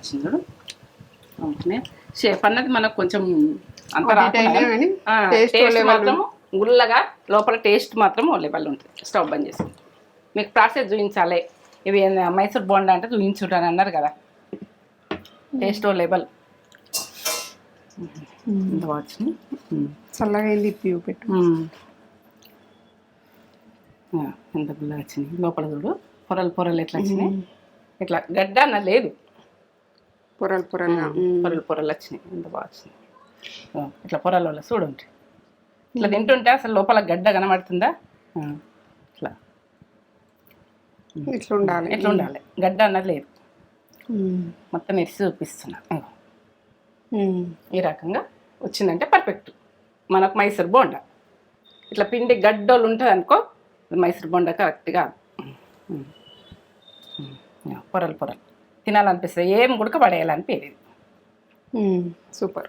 వచ్చింది? చూడు okay. Shape అన్నది మనకు కొంచెం అంత టేస్ట్ మాత్రం గుల్లగా లోపల టేస్ట్ మాత్రం ఓ లెవెల్ ఉంటుంది స్టవ్ బంద్ చేసి. మీకు ప్రాసెస్ చూపించాలి. ఇవి మైసూర్ బోండా అంటే చూపించుంటాను అన్నారు కదా. టేస్ట్ ఓ లెవెల్ ఇంత వచ్చింది. చల్లగా అయింది పెట్టు. ఎంత గుల్ల వచ్చినాయి లోపల చూడు. పొరలు పొరలు ఎట్లా వచ్చినాయి. ఇట్లా గడ్డ అన్న లేదు. పొరలు పొరలుగా పొరలు పొరలు వచ్చినాయి. ఎంత బాగా వచ్చినాయి. ఇట్లా పొరల వల్ల చూడండి. ఇట్లా తింటుంటే అసలు లోపల గడ్డ కనబడుతుందా? ఇట్లా. ఇట్లా ఉండాలి ఇట్లా ఉండాలి గడ్డ అన్నది లేదు. మొత్తం ఎరిసి చూపిస్తున్నా. ఈ రకంగా వచ్చిందంటే పర్ఫెక్ట్ మనకు మైసూర్ బోండా. ఇట్లా పిండి గడ్డోలు ఉంటుంది అనుకో మైసూర్ బోండా కరెక్ట్గా పొరలు పొరలు. తినాలనిపిస్తుంది. ఏం గుడక ఉమ్. Super.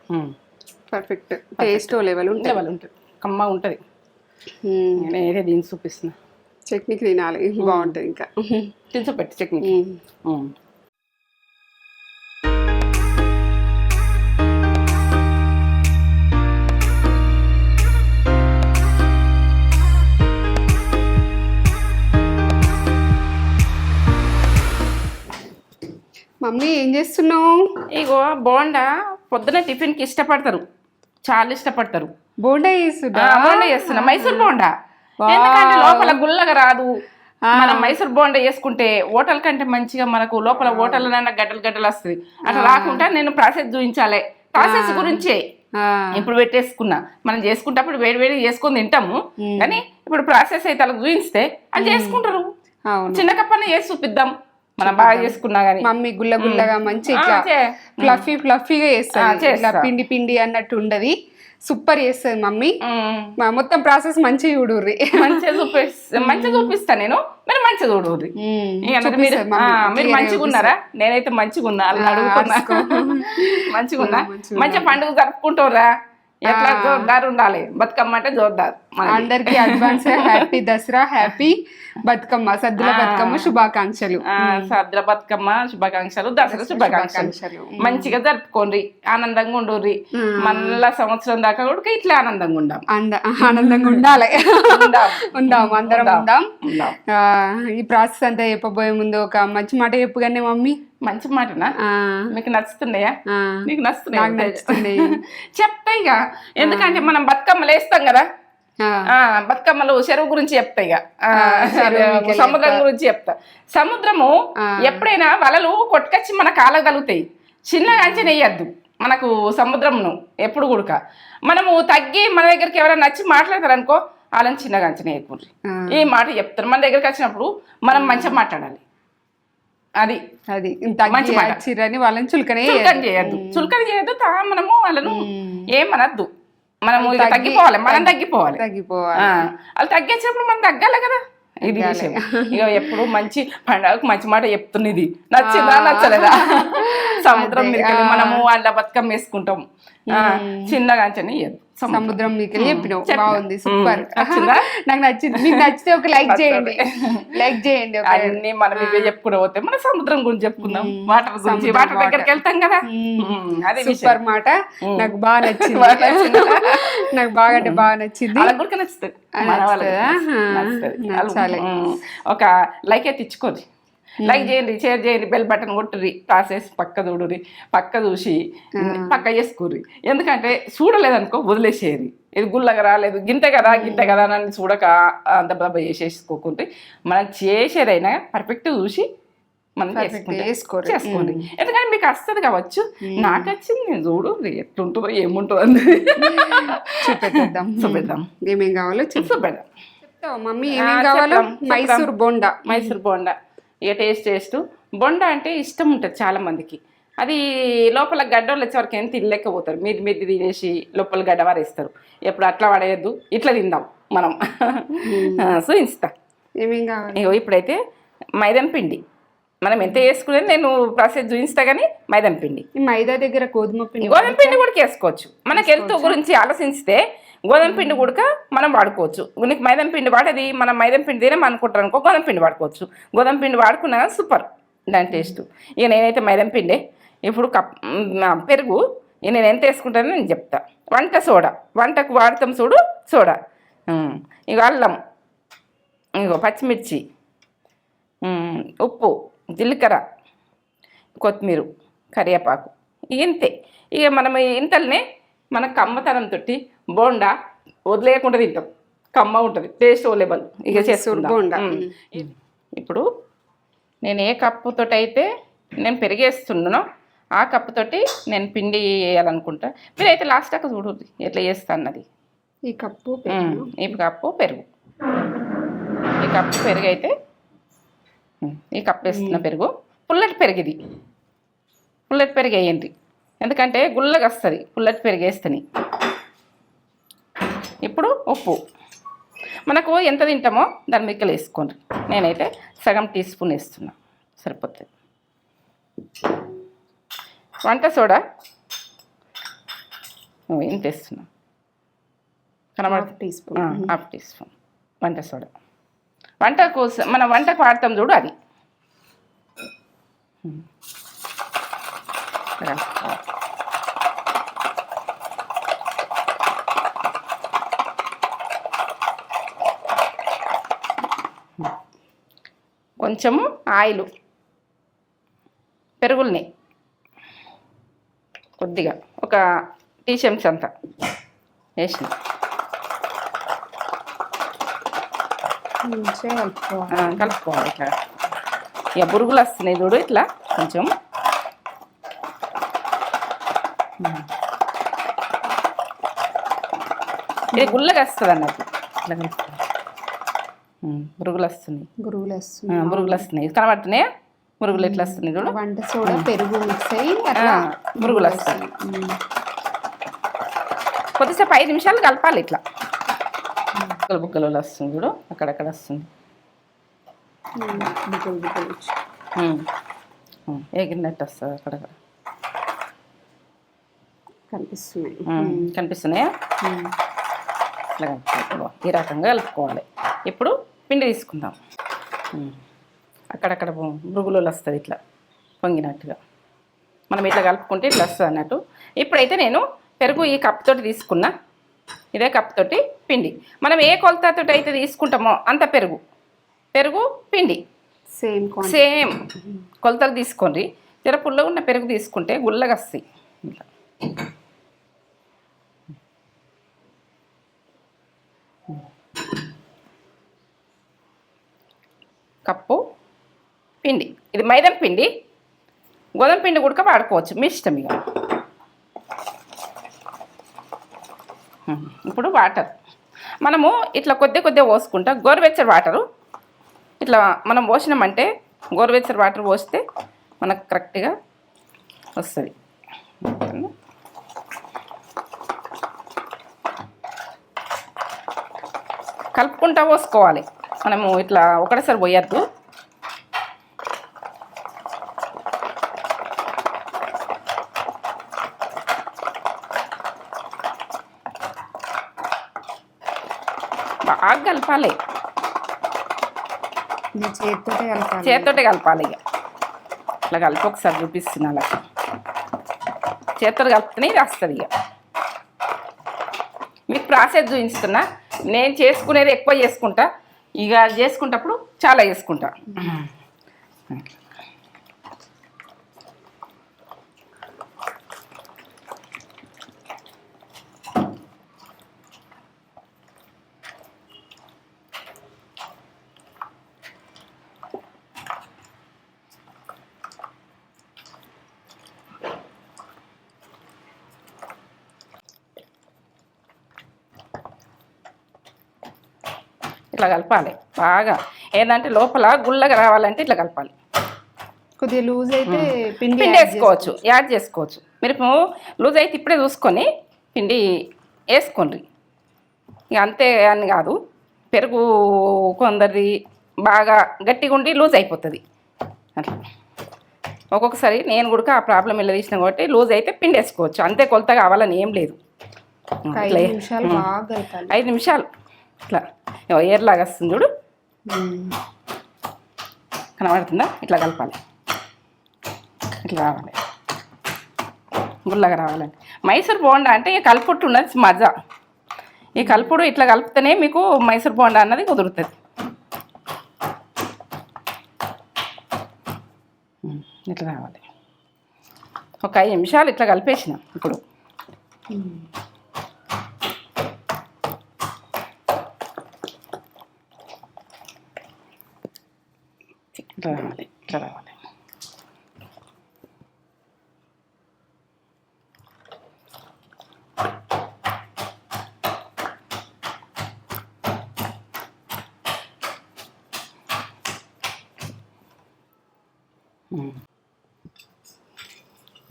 Perfect. Taste level level ఉంటుంది. కమ్మ ఉంటుంది. నేను ఏదే దీన్ని చూపిస్తున్నా. చట్నీకి తినాలి. బాగుంటుంది ఇంకా. తిని పెట్టి చట్నీ మమ్మీ ఏం చేస్తున్నావు? ఇగో బోండా పొద్దున టిఫిన్కి ఇష్టపడతారు. చాలా ఇష్టపడతారు. బోండా చేస్తుందా? ఆ, బోండా చేస్తున్నా. మైసూర్ బోండా. ఎందుకంటే లోపల గుల్లగా రాదు. మనం మైసూర్ బోండా చేసుకుంటే హోటల్ కంటే మంచిగా మనకు లోపల హోటల్ గడ్డలు గడ్డలు వస్తుంది అట్లా రాకుండా నేను ప్రాసెస్ చూపించాలి. ప్రాసెస్ గురించే. ఇప్పుడు పెట్టేసుకున్నా. మనం చేసుకుంటప్పుడు వేడి వేడి చేసుకొని తింటాము. కానీ ఇప్పుడు ప్రాసెస్ అయితే అలా చూపిస్తే అది చేసుకుంటారు. చిన్న కప్పనే చేసి చూపిద్దాం. మనం బాగా చేసుకున్నా కానీ మమ్మీ గుల్ల గుల్లగా మంచి ఇట్లా ఫ్లఫీ ఫ్లఫీగా చేస్తుంది. చేస్తా. ఇట్లా పిండి పిండి అన్నట్టు ఉండదు. సూపర్ చేస్తుంది మమ్మీ. మా మొత్తం ప్రాసెస్ మంచిగా చూడుర్రి. మంచిగా చూపిస్తా మంచిగా చూపిస్తా నేను. మీరు మంచిగా చూడరు ఉమ్, ఇక అన్నది మీరు మంచిగా ఉన్నారా? నేనైతే మంచిగా ఉన్నా అడుగుతున్నా. మంచిగా ఉన్నా. మంచిగా పండుగ జరుపుకుంటారా ఎట్లా జోర్దార్ ఉండాలి? బతుకమ్మ అంటే జోర్దార్. అందరికి advance happy Dasara happy Bathukamma సద్దుల బతుకమ్మ శుభాకాంక్షలు. సద్ర బతుకమ్మ శుభాకాంక్షలు దసరా శుభాకాంక్షలు. మంచిగా జరుపుకోండి ఆనందంగా ఉండుర్రి. మళ్ళా సంవత్సరం దాకా కూడా ఇట్లా ఆనందంగా ఉండాం. ఆనందంగా ఉండాలి. ఉందాం. అందరం ఉందాం ఈ ప్రాసెస్ అంతా చెప్పబోయే ముందు ఒక మంచి మాట చెప్పుగానే మమ్మీ. మంచి మాటనా? మీకు నచ్చుతున్నాయా? నీకు నచ్చుతున్నాయి? నాకు నచ్చుతుంది చెప్తా ఇక. ఎందుకంటే మనం బతుకమ్మలు వేస్తాం కదా? బతుకమ్మలు చెరువు గురించి చెప్తా ఇక. సముద్రం గురించి చెప్తా. సముద్రము ఎప్పుడైనా వలలు కొట్టుకొచ్చి మన కాలగలుగుతాయి చిన్నగా అంచనా వేయద్దు మనకు సముద్రంను ఎప్పుడు కూడక. మనము తగ్గి మన దగ్గరికి ఎవరైనా నచ్చి మాట్లాడతారు అనుకో వాళ్ళని చిన్నగా అంచనా ఆ. ఈ మాట చెప్తారు. మన దగ్గరికి వచ్చినప్పుడు మనం మంచిగా మాట్లాడాలి. అది. అది. మంచి మాట. వచ్చిరని వాళ్ళని చులకనే చులకన చేయొద్దు. చులకన చేయొద్దు. తా మనము వాళ్ళను ఏమనద్దు. మనము తగ్గిపోవాలి. మనం తగ్గిపోవాలి. తగ్గిపోవాలి. వాళ్ళు తగ్గించినప్పుడు మనం తగ్గాలి కదా. ఇది విషయం. ఇక ఎప్పుడు మంచి పండగకు మంచి మాట చెప్తున్నది. నచ్చిందా నచ్చలేదా? సముద్రం మనము అలా బతుకమ్మ వేసుకుంటాం. చిన్నగా అంచనా ఇయ్యద్దు సముద్రం. మీకు చెప్పినావు. చెప్పినా. బాగుంది సూపర్? నాకు నచ్చింది. మీకు నచ్చితే ఒక లైక్ చేయండి. లైక్ చేయండి అన్ని మనం ఇవే చెప్పుకుంటూ పోతే మన సముద్రం గురించి చెప్పుకుందాం. వాటర్ గురించి వాటర్ దగ్గరికి వెళ్తాం కదా. అది సూపర్ మాట. నాకు బాగా నచ్చింది? నాకు బాగా అంటే బాగా నచ్చింది. కూడా నచ్చుతుంది. నచ్చాలి. ఒక లైక్ అయితే ఇచ్చుకోరు లైక్ చేయండి షేర్ చేయండి బెల్ బటన్ కొట్టుర్రి ప్రాసెస్ పక్క చూడుర్రి పక్క చూసి పక్క చేసుకోర్రి. ఎందుకంటే చూడలేదనుకో వదిలేసేది ఇది గుల్లగా రాలేదు గింత కదా గింత కదా అని చూడక అంత దెబ్బ చేసేసుకోకుంటే మనం చేసేదైనా పర్ఫెక్ట్ చూసి మనం. చేసుకోండి. ఎందుకంటే మీకు వస్తుంది కావచ్చు. నాకు వచ్చింది నేను చూడు ఎట్లుంటుందో ఏముంటుందో అనేది చూపెట్టేద్దాం. చూపిద్దాం ఏమేం కావాలో చూపిద్దాం మమ్మీ ఏమేం కావాలో. మైసూర్ బోండా. మైసూర్ బోండా. ఇక టేస్ట్ టేస్ట్ బొండా అంటే ఇష్టం ఉంటుంది చాలా మందికి. అది లోపల గడ్డలు వచ్చే వరకు ఏం తినలేకపోతారు. మీరు మీరు తినేసి లోపల గడ్డ వారేస్తారు. ఎప్పుడు అట్లా పడేయద్దు ఇట్లా తిందాం మనం. సో ఇస్తా ఇగో ఇప్పుడైతే మైదం పిండి. మనం ఎంత వేసుకునేది నేను ప్రాసెస్ చూపిస్తా కానీ మైదం పిండి. మైదా దగ్గర గోధుమ పిండి గోధుమ పిండి కూడా వేసుకోవచ్చు మనకి హెల్త్ గురించి ఆలోచిస్తే గోధుమ పిండి కూడక మనం వాడుకోవచ్చు. నీకు మైదం పిండి వాడేది మనం మైదం పిండి తినే అనుకుంటారు అనుకో గోధుమ పిండి వాడుకోవచ్చు. గోధుమ పిండి వాడుకున్నా సూపర్. దాని టేస్ట్. ఇక నేనైతే మైదం పిండి. ఇప్పుడు కప్ పెరుగు. ఇక నేను ఎంత వేసుకుంటానో నేను చెప్తా. వంట సోడా. వంటకు వాడతాం చూడు సోడా. ఇక అల్లం. ఇగో పచ్చిమిర్చి. ఉప్పు జీలకర్ర కొత్తిమీర కరివేపాకు. ఇంతే. ఇక మనం ఇంతలోనే మన కమ్మతనం తోటి బోండా వదిలేయకుండా తింటాం. కమ్మ ఉంటుంది టేస్ట్ లెవెల్ ఇక. ఉమ్. ఇప్పుడు నేను ఏ కప్పుతో అయితే నేను పెరిగేస్తున్నానో ఆ కప్పుతోటి నేను పిండి వేయాలనుకుంటా. మీరైతే లాస్ట్ దాకా చూడు ఎట్లా చేస్తా అన్నది. ఈ కప్పు ఈ కప్పు పెరుగు. ఈ కప్పు పెరుగు అయితే ఈ కప్పు వేస్తున్న పెరుగు. పుల్లటి పెరుగు ఇది. పుల్లటి పెరుగు వేయండి. ఎందుకంటే గుల్లగా వస్తుంది. పుల్లటి పెరుగు వేస్తేని ఇప్పుడు ఉప్పు. మనకు ఎంత తింటామో దాని మిక్కలు వేసుకోండి. నేనైతే సగం టీ స్పూన్ వేస్తున్నా. సరిపోతుంది. వంట సోడా. ఇంత వేస్తున్నా. కనబడుతుంది టీ స్పూన్. Half teaspoon. వంట సోడా. వంటకు స- మనం వంటకు వాడతాం చూడు అది. కొంచెము ఆయిల్ పెరుగుల్ని కొద్దిగా ఒక టీ చెంచా అంత వేసిన. కలుపుకోవాలి. ఇట్లా. ఇక బురుగులు వస్తున్నాయి చూడు ఇట్లా కొంచెం. ఇది గుల్లగా వస్తుంది అన్నట్టు ఇట్లా కలుపుకోవాలి. ఉమ్, బురుగులు వస్తున్నాయి గురువులు ఆ, వస్తుంది బురుగులు వస్తున్నాయి కనబడుతున్నాయా? బురుగులు ఎట్లా వస్తున్నాయి చూడు. వంట సోడా పెరుగు మిక్స్ అయ్యి అట్లా బురుగులు వస్తాయి. కొద్దిసేపు ఐదు నిమిషాలు కలపాలి ఇట్లా. బుక్కలు బుక్కలు వస్తుంది చూడు. అక్కడక్కడ వస్తుంది. ఉమ్, ఎగిరినట్టు వస్తుంది అక్కడక్కడ. కనిపిస్తున్నాయి. కనిపిస్తున్నాయా? ఈ రకంగా కలుపుకోవాలి. ఇప్పుడు పిండి తీసుకుందాం. అక్కడక్కడ బురుగులు వస్తుంది ఇట్లా పొంగినట్టుగా. మనం ఇట్లా కలుపుకుంటే ఇట్లా వస్తుంది అన్నట్టు. ఇప్పుడైతే నేను పెరుగు ఈ కప్ తోటి తీసుకున్నా. ఇదే కప్ తోటి పిండి. మనం ఏ కొలతతో అయితే తీసుకుంటామో అంత పెరుగు. పెరుగు పిండి. సేమ్ సేమ్ కొలతలు తీసుకోండి. జర పుల్లగా ఉన్న పెరుగు తీసుకుంటే గుల్లగా వస్తాయి. ఇట్లా. కప్పు పిండి. ఇది మైదాం పిండి. గోధుమ పిండి కూడా వాడుకోవచ్చు. మీ ఇష్టం ఇక. ఇప్పుడు వాటర్. మనము ఇట్లా కొద్ది కొద్దిగా పోసుకుంటా. గోరువెచ్చని వాటరు. ఇట్లా మనం పోసినామంటే గోరువెచ్చని వాటర్ పోస్తే మనకు కరెక్ట్గా వస్తుంది. కలుపుకుంటా పోసుకోవాలి. మనము ఇట్లా ఒకటేసారి పోయద్దు. బాగా కలపాలి. చేతితోటే కలపాలి. చేతితోటే కలపాలి ఇక. ఇట్లా కలిపి ఒకసారి చూపిస్తున్నా అలా చేతితో కలిపితేనే ఇది వస్తుంది ఇక. మీకు ప్రాసెస్ చూపిస్తున్నా. నేను చేసుకునేది ఎక్కువ చేసుకుంటా. ఇక చేసుకుంటప్పుడు చాలా వేసుకుంటా ఇట్లా కలపాలి. బాగా. ఏంటంటే లోపల గుల్లగా రావాలంటే ఇట్లా కలపాలి. కొద్దిగా లూజ్ అయితే పిండి వేసుకోవచ్చు. యాడ్ చేసుకోవచ్చు. మీరు లూజ్ అయితే ఇప్పుడే చూసుకొని పిండి వేసుకోండి. ఇక అంతే అని కాదు. పెరుగు కొందరిది బాగా గట్టిగా ఉండి లూజ్ అయిపోతుంది. అట్లా. ఒక్కొక్కసారి నేను కూడా ఆ ప్రాబ్లం ఇలా తీసిన కాబట్టి లూజ్ అయితే పిండి వేసుకోవచ్చు. అంతే కొలత కావాలని ఏం లేదు. ఐదు నిమిషాలు. ఇట్లా. ఎయిర్ లాగా ఇట్లా వస్తుంది చూడు. కనబడుతుందా? ఇట్లా కలపాలి. ఇట్లా రావాలి. గుల్లగా రావాలండి. మైసూర్ బోండా అంటే ఈ కలుపుట్టు ఉన్నది మజా. ఈ కలుపుడు ఇట్లా కలిపితేనే మీకు మైసూర్ బోండా అన్నది కుదురుతుంది. ఇట్లా రావాలి. ఒక ఐదు నిమిషాలు ఇట్లా కలిపేసిన ఇప్పుడు. రావాలి ఇట్లా రావాలి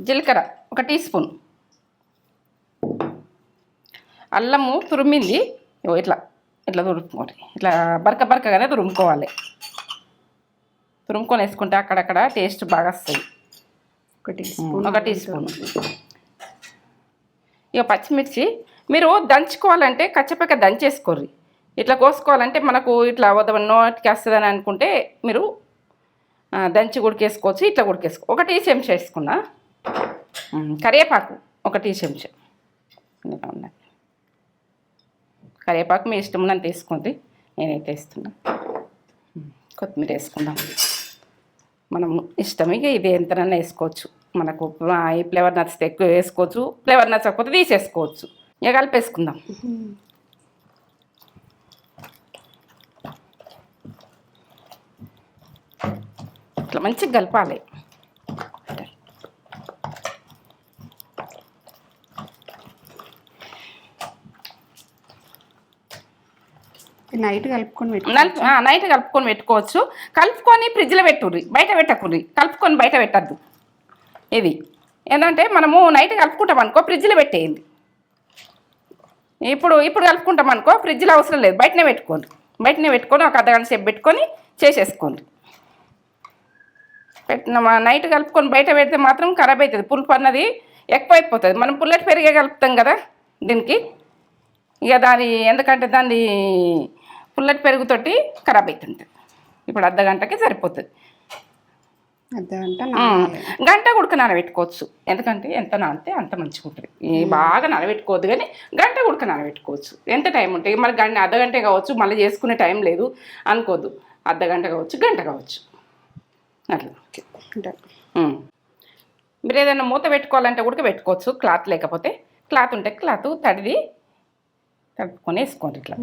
జీలకర్ర ఒక టీ స్పూన్ అల్లము తురిమింది. ఇట్లా ఇట్లా తురుముకోవాలి. ఇట్లా బరక బరకగానే తురుముకోవాలి. తురుముకొని వేసుకుంటే అక్కడక్కడ టేస్ట్ బాగా వస్తుంది ఒక టీ స్పూన్ ఒక టీ స్పూన్. ఇక పచ్చిమిర్చి మీరు దంచుకోవాలంటే కచ్చపక్క దంచేసుకోర్రి. ఇట్లా కోసుకోవాలంటే మనకు ఇట్లా వద్ద నోటికి వస్తుందని అనుకుంటే మీరు దంచి ఉడికేసుకోవచ్చు ఇట్లా ఉడికేసుకో. ఒక టీ చెంచా వేసుకున్నా. కరివేపాకు ఒక టీ చెంచా. ఉన్నాయి కరివేపాకు మీ ఇష్టం ఉన్నంత వేసుకోండి. నేనైతే వేస్తున్నా. కొత్తిమీర వేసుకుందాం. మనం ఇష్టం ఇక ఇది ఎంతనైనా వేసుకోవచ్చు. మనకు ఈ ఫ్లేవర్ నచ్చితే ఎక్కువ వేసుకోవచ్చు. ఫ్లేవర్ నచ్చకపోతే తీసేసుకోవచ్చు. ఇక కలిపేసుకుందాం. ఇట్లా మంచిగా కలపాలి. నైట్ కలుపుకొని పెట్టు నైట్ కలుపుకొని పెట్టుకోవచ్చు. కలుపుకొని ఫ్రిడ్జ్లో పెట్టుర్రి బయట పెట్టకుర్రి. కలుపుకొని బయట పెట్టద్దు. ఇది. ఏంటంటే మనము నైట్ కలుపుకుంటాం అనుకో ఫ్రిడ్జ్లో పెట్టేయండి. ఇప్పుడు ఇప్పుడు కలుపుకుంటాం అనుకో ఫ్రిడ్జ్లో అవసరం లేదు. బయటనే పెట్టుకోండి. బయటనే పెట్టుకొని ఒక అర్ధగంట సేపు పెట్టుకొని చేసేసుకోండి. పెట్టిన నైట్ కలుపుకొని బయట పెడితే మాత్రం ఖరాబ్ అవుతుంది పులుపు అన్నది ఎక్కువ అయిపోతుంది. మనం పుల్లటి పెరిగే కలుపుతాం కదా దీనికి. ఇక దాని ఎందుకంటే దాన్ని పుల్లటి పెరుగుతోటి ఖరాబ్ అవుతుంటుంది ఇప్పుడు అర్ధ గంటకి సరిపోతుంది. గంట ఉడక నానబెట్టుకోవచ్చు. ఎందుకంటే ఎంత నానితే అంత మంచిగా ఉంటుంది. ఈ బాగా నానబెట్టుకోవద్దు కానీ గంట ఉడక నానబెట్టుకోవచ్చు. ఎంత టైం ఉంటుంది మరి గంట అర్ధ గంట కావచ్చు మళ్ళీ చేసుకునే టైం లేదు అనుకోవద్దు అర్ధ గంట కావచ్చు గంట కావచ్చు. అట్లా. మీరు ఏదైనా మూత పెట్టుకోవాలంటే కూడా పెట్టుకోవచ్చు క్లాత్ లేకపోతే క్లాత్ ఉంటే క్లాత్ తడిది తడుపుకొని వేసుకోండి ఇట్లా.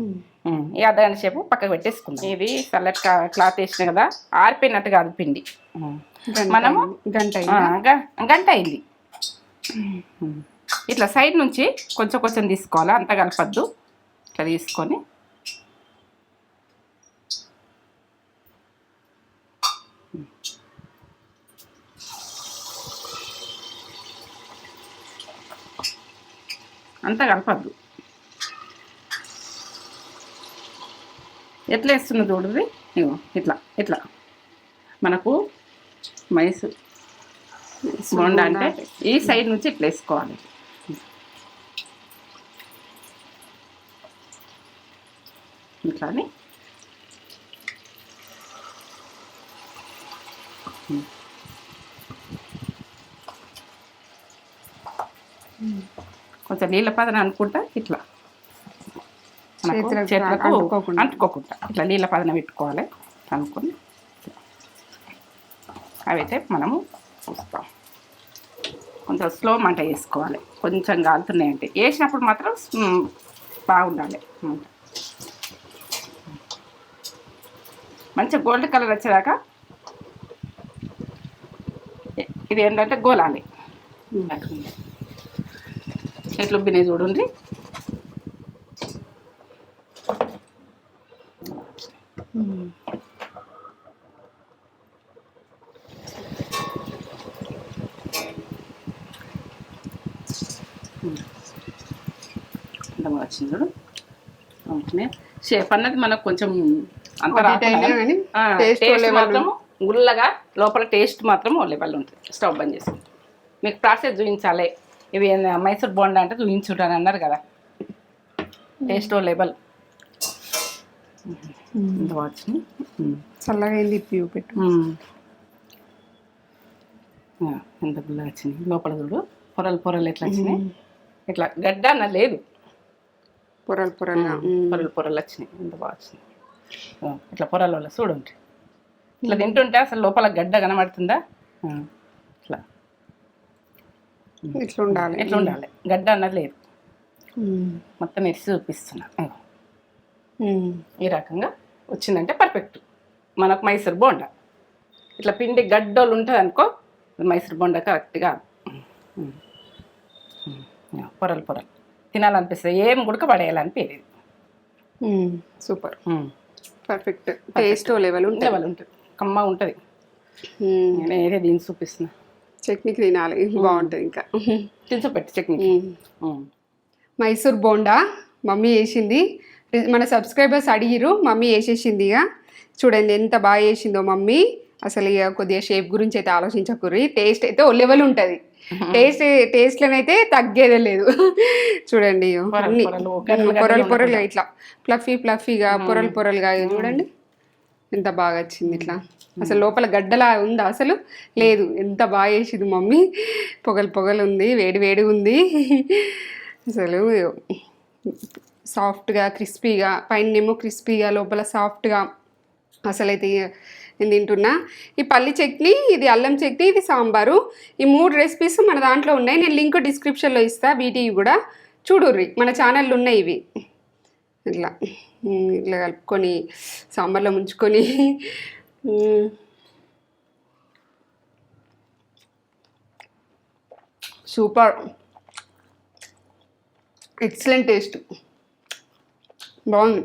ఈ అర్ధ గంట సేపు పక్కకు పెట్టేసుకుందాం. ఇది చల్లటి క్లాత్ వేసిన కదా ఆరిపోయినట్టు కాదు పిండి. మనము. గంట గంట అయింది. ఇట్లా సైడ్ నుంచి కొంచెం కొంచెం తీసుకోవాలి అంత కలపద్దు. ఇట్లా తీసుకొని. అంత కలపద్దు. ఎట్లా వేస్తున్న చూడది ఇగో ఇట్లా ఇట్లా. మనకు మైసూర్ బోండా అంటే ఈ సైడ్ నుంచి ఇట్లా వేసుకోవాలి. ఇట్లా అని కొంచెం నీళ్ళ పదన అనుకుంటా ఇట్లా. చేతులకు అంటుకోకుండా. ఇట్లా నీళ్ళ పదన పెట్టుకోవాలి. అనుకుని అవైతే మనము చూస్తాం కొంచెం స్లో మంట వేసుకోవాలి. కొంచెం కాలుతున్నాయంటే వేసినప్పుడు మాత్రం బాగుండాలి మంట. మంచిగా గోల్డ్ కలర్ వచ్చేదాకా ఇది ఏంటంటే గోలాలి. ఎట్లు బినే చూడండి. బాగా వచ్చింది చూడు ఓకే. షేప్ అన్నది మనకు కొంచెం అంత టేస్ట్ మాత్రం గుల్లగా లోపల టేస్ట్ మాత్రం ఓ లెవెల్ ఉంటుంది స్టవ్ బంద్ చేసి మీకు ప్రాసెస్ చూపించాలి. ఇవి మైసూర్ బోండా అంటే చూపించుంటాను అన్నారు కదా. టేస్ట్ ఓ లెవెల్ బాగా వచ్చింది చల్లగా అయింది ఇప్పి పెట్టు. ఎంత గుల్లగా వచ్చింది. లోపల చూడు. పొరలు పొరలు ఎట్లా వచ్చినాయి? ఇట్లా గడ్డ అన్న లేదు. పొరలు పొరలుగా? పొరలు పొరలు వచ్చినాయి. ఎంత బాగా వచ్చినాయి ఇట్లా పొరల వల్ల చూడండి ఇట్లా తింటుంటే అసలు లోపల గడ్డ కనబడుతుందా? ఇట్లా. ఇట్లా ఉండాలి. ఇట్లా ఉండాలి. గడ్డ అన్నది లేదు. మొత్తం ఎరిసి చూపిస్తున్నా. ఈ రకంగా వచ్చిందంటే పర్ఫెక్ట్ మనకు మైసూర్ బోండా. ఇట్లా పిండి గడ్డోలు ఉంటుంది అనుకో మైసూర్ బోండా కరెక్ట్గా పొరలు పొరలు. తినాలనిపిస్తుంది. ఏం గుడక పడేయాలనిపించేది. Super. Perfect taste level level ఉంటుంది. కమ్మ ఉంటుంది. నేను ఏదే దీన్ని చూపిస్తున్నా. చట్నీకి తినాలి. బాగుంటుంది ఇంకా. తినచోపెట్టి చట్నీ. మైసూర్ బోండా మమ్మీ వేసింది మన సబ్స్క్రైబర్స్ అడిగిరు మమ్మీ వేసేసింది ఇక. చూడండి ఎంత బాగా వేసిందో మమ్మీ. అసలు ఇక కొద్దిగా షేప్ గురించి అయితే ఆలోచించకూరి టేస్ట్ అయితే ఓ లెవెల్ ఉంటుంది. టేస్ట్ టేస్ట్లోనైతే తగ్గేదే లేదు. చూడండి అన్ని. పొరలు, పొరలు ఇట్లా. ఫ్లఫీ ఫ్లఫీగా పొరలు పొరలుగా చూడండి. ఎంత బాగా వచ్చింది ఇట్లా. అసలు లోపల గడ్డలా ఉందా అసలు? లేదు. ఎంత బాగా వేసింది మమ్మీ. పొగలు పొగలు ఉంది వేడి వేడి ఉంది. అసలు సాఫ్ట్గా క్రిస్పీగా పైనేమో క్రిస్పీగా లోపల సాఫ్ట్గా అసలైతే నేను తింటున్నా. ఈ పల్లి చట్నీ ఇది అల్లం చట్నీ ఇది సాంబారు. ఈ మూడు రెసిపీస్ మన దాంట్లో ఉన్నాయి. నేను లింక్ డిస్క్రిప్షన్లో ఇస్తా వీటివి కూడా. చూడుర్రి మన ఛానల్లో ఉన్నాయి ఇవి. ఇట్లా ఇట్లా కలుపుకొని సాంబార్లో ముంచుకొని. సూపర్. Excellent taste. బాగుంది.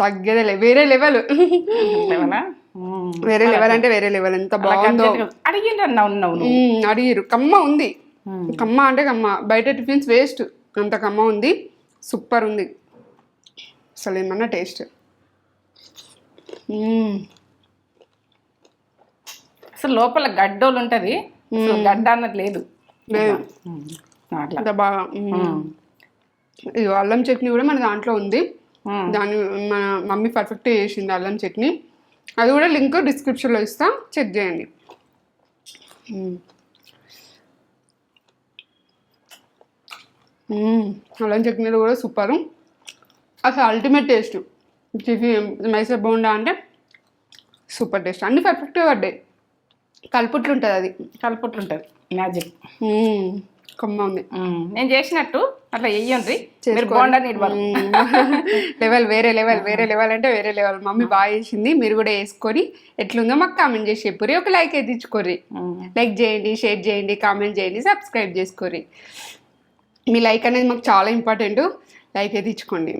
తగ్గేదేలే వేరే లెవెల్ వేరే లెవెల్ అంటే వేరే లెవెల్ ఎంత బాగుందో. అడిగిండు అడిగిరు కమ్మ ఉంది. కమ్మ అంటే కమ్మ. బయట టిఫిన్స్ వేస్ట్. అంత కమ్మ ఉంది. సూపర్ ఉంది. అసలు ఏమన్నా టేస్ట్. అసలు లోపల గడ్డోలు ఉంటది. గడ్డ అన్నది లేదు. అట్లా. అంత బాగా అల్లం చట్నీ కూడా మన దాంట్లో ఉంది. దాన్ని మన మమ్మీ పర్ఫెక్ట్ చేసింది అల్లం చట్నీ. అది కూడా లింక్ డిస్క్రిప్షన్లో ఇస్తా. చెక్ చేయండి. అల్లం చట్నీలో కూడా సూపరు. అసలు ultimate taste tiffin Mysore bonda అంటే సూపర్ టేస్ట్ అన్ని పర్ఫెక్ట్గా పడ్డాయి. కలుపుట్లు ఉంటుంది అది. కలుపుట్టు ఉంటుంది మ్యాజిక్. కమ్మ ఉంది. నేను చేసినట్టు అట్లా వెయ్యండి బోండా లెవెల్ వేరే లెవెల్ వేరే లెవెల్ అంటే వేరే లెవెల్. మమ్మీ బాగా చేసింది. మీరు కూడా వేసుకొని ఎట్లుందో మాకు కామెంట్ చేసి చెప్పుర్రి. ఒక లైక్ అయితే ఇచ్చుకోర్రి. లైక్ చేయండి షేర్ చేయండి కామెంట్ చేయండి సబ్స్క్రైబ్ చేసుకోర్రి. మీ లైక్ అనేది మాకు చాలా ఇంపార్టెంట్ లైక్ అయితే ఇచ్చుకోండి.